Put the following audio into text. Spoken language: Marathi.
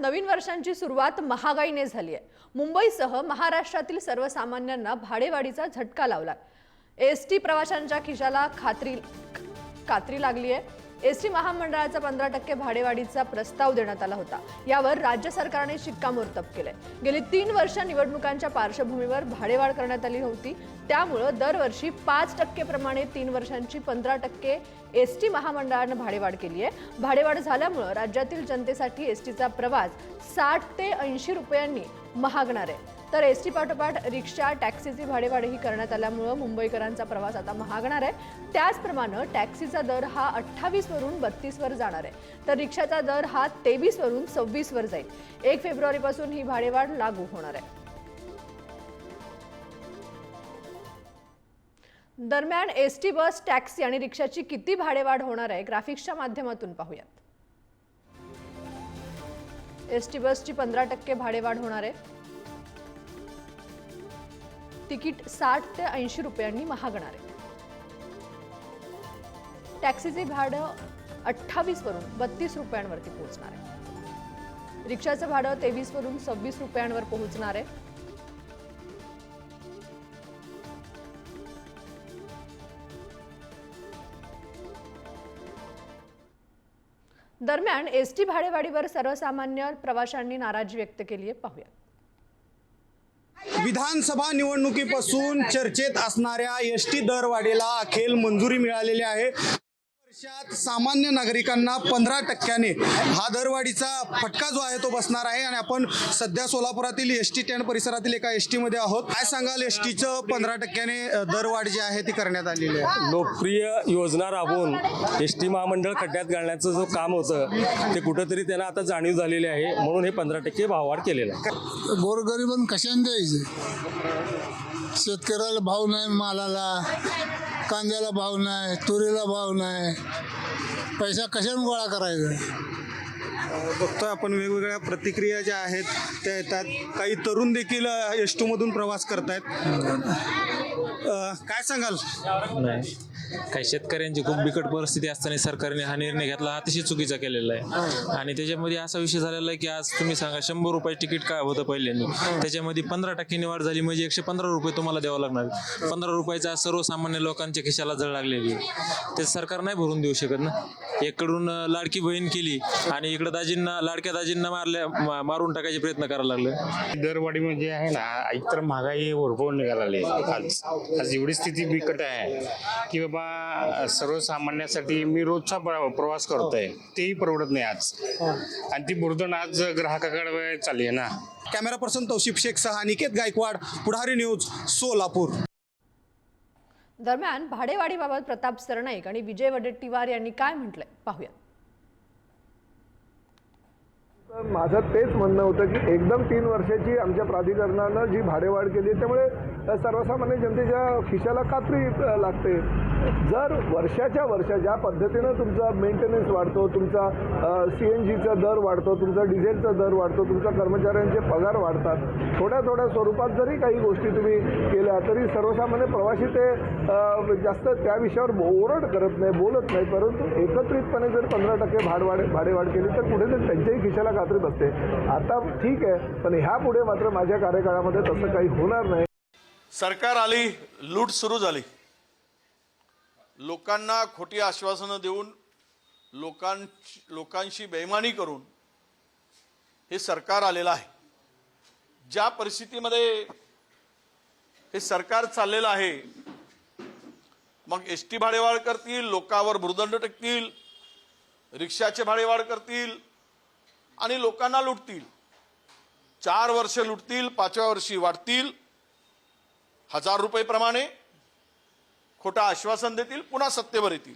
नवीन वर्षांची सुरुवात महागाईने झाली आहे. मुंबईसह महाराष्ट्रातील सर्वसामान्यांना भाडेवाढीचा झटका लावला एस टी प्रवाशांच्या खिशाला खात्री कात्री लागली आहे. एस टी महामंडळाचा पंधरा टक्के भाडेवाढीचा प्रस्ताव देण्यात आला होता. यावर राज्य सरकारने शिक्कामोर्तब केलंय. गेली तीन वर्ष निवडणुकांच्या पार्श्वभूमीवर भाडेवाढ करण्यात आली होती. त्यामुळं दरवर्षी पाच टक्केप्रमाणे तीन वर्षांची पंधरा टक्के एस टी महामंडळानं भाडेवाढ केली आहे भाडेवाढ झाल्यामुळं राज्यातील जनतेसाठी एस टीचा प्रवास साठ ते ऐंशी रुपयांनी महागणार आहे. तर एस टी पाठोपाठ रिक्षा टॅक्सीची भाडेवाढही करण्यात आल्यामुळं मुंबईकरांचा प्रवास आता महागणार आहे. त्याचप्रमाणे टॅक्सीचा दर हा अठ्ठावीसवरून बत्तीसवर जाणार आहे. तर रिक्षाचा दर हा तेवीस वरून जाईल. एक फेब्रुवारीपासून ही भाडेवाढ लागू होणार आहे. दरम्यान एस टी बस टॅक्सी आणि रिक्षाची किती भाडेवाढ होणार आहे ग्राफिक्सच्या माध्यमातून पाहूयात. एस टी बसची पंधरा टक्के भाडेवाढ होणार आहे. तिकीट साठ ते ऐंशी रुपयांनी महागणार आहे. टॅक्सीचे भाडं अठ्ठावीसवरून बत्तीस रुपयांवरती पोहोचणार आहे. रिक्षाचं भाडं तेवीसवरून सव्वीस रुपयांवर पोहोचणार आहे. दरम्यान एस टी भाडेवाढीवर सर्वसामान्य प्रवाशांनी नाराजी व्यक्त केली आहे पाहूया. विधानसभा निवडणुकीपासून चर्चेत असणाऱ्या एस टी दरवाढीला अखेर मंजुरी मिळालेली आहे. वर्षात सामान्य नागरिकांना पंधरा टक्क्याने हा दरवाढीचा फटका जो आहे तो बसणार आहे आणि आपण सध्या सोलापुरातील एस टी स्टँड परिसरातील एका एस टीमध्ये आहोत. काय सांगाल एस टीचं पंधरा टक्क्याने दरवाढ जी आहे ती करण्यात आलेली आहे? लोकप्रिय योजना राबवून एस टी महामंडळ खड्ड्यात घालण्याचं जो काम होतं ते कुठंतरी त्यांना आता जाणीव झालेली आहे म्हणून हे पंधरा टक्के भाववाढ केलेलं आहे. गोरगरिबांना कशाने द्यायचे? शेतकऱ्याला भाव नाही मालाला. कांद्याला भाव नाही तुरीला भाव नाही. पैसा कशाने गोळा करायचा? बघतोय आपण वेगवेगळ्या प्रतिक्रिया ज्या आहेत त्या येतात. काही तरुण देखील एस टीमधून प्रवास करतायत. अ, काय सांगाल? नाही. काही शेतकऱ्यांची खूप बिकट परिस्थिती असताना सरकारने हा निर्णय घेतला अतिशय चुकीचा केलेला आहे. आणि त्याच्यामध्ये असा विषय झालेला आहे की आज तुम्ही सांगा शंभर रुपये तिकीट काय होतं पहिल्यांदा? त्याच्यामध्ये पंधरा टक्क्यांनी वाढ झाली म्हणजे एकशे पंधरा रुपये तुम्हाला द्यावं लागणार. पंधरा रुपयाचा सर्वसामान्य लोकांच्या खिशाला जळ लागलेली ते सरकार नाही भरून देऊ शकत ना? एककडून लाडकी बहीण केली आणि इकडं दाजींना लाडक्या दाजींना मारल्या मारून टाकायचे प्रयत्न करायला लागले. दरवाढी म्हणजे आहे ना एकतर महागाई भरपूर निघाली आज आज एवढी स्थिती बिकट आहे की बाबा सर्वसामान्यासाठी मी रोजचा प्र- प्रवास करतोय. तेही परवडत नाही आज. आणि ती बुरदण आज ग्राहकाकडे चालली आहे ना. कॅमेरा पर्सन तौशिफ शेख सहा निकेत गायकवाड पुढारी न्यूज सोलापूर. दरम्यान भाडेवाढीबाबत प्रताप सरनाईक आणि विजय वडेट्टीवार यांनी काय म्हटलंय? पाहूया. तर माझं तेच म्हणणं होतं की एकदम तीन वर्षाची आमच्या प्राधिकरणानं जी भाडेवाढ केली त्यामुळे सर्वसामान्य जनतेच्या खिशाला कात्री लागते. जर वर्षाच्या वर्षा ज्या पद्धतीनं तुमचा मेंटेनन्स वाढतो तुमचा सी एन जीचा दर वाढतो तुमचा डिझेलचा दर वाढतो तुमचा कर्मचाऱ्यांचे पगार वाढतात थोड्या थोड्या स्वरूपात जरी काही गोष्टी तुम्ही केल्या तरी सर्वसामान्य प्रवासी ते जास्त त्या विषयावर ओरड करत नाही बोलत नाही परंतु एकत्रितपणे जर पंधरा टक्के भाडवाढ भाडेवाढ केली तर कुठेतरी त्यांच्याही खिशाला खात्री बसते. आता ठीक आहे पण ह्या पुढे मात्र माझ्या कार्यकाळामध्ये तसं काही होणार नाही. सरकार आली लूट सुरू झाली. लोकांना खोटी आश्वासनं देऊन लोकां लोकांशी बेईमानी करून हे सरकार आलेलं आहे. ज्या परिस्थितीमध्ये हे सरकार चाललेलं आहे मग एस टी भाडेवाढ करतील लोकांवर भूर्दंड टेकतील रिक्षाचे भाडेवाढ करतील आणि लोकांना लुटतील. चार वर्ष लुटतील पाचव्या वर्षी वाढतील. हजार रुपये प्रमाणे खोटा आश्वासन देतील पुन्हा सत्तेवर येतील.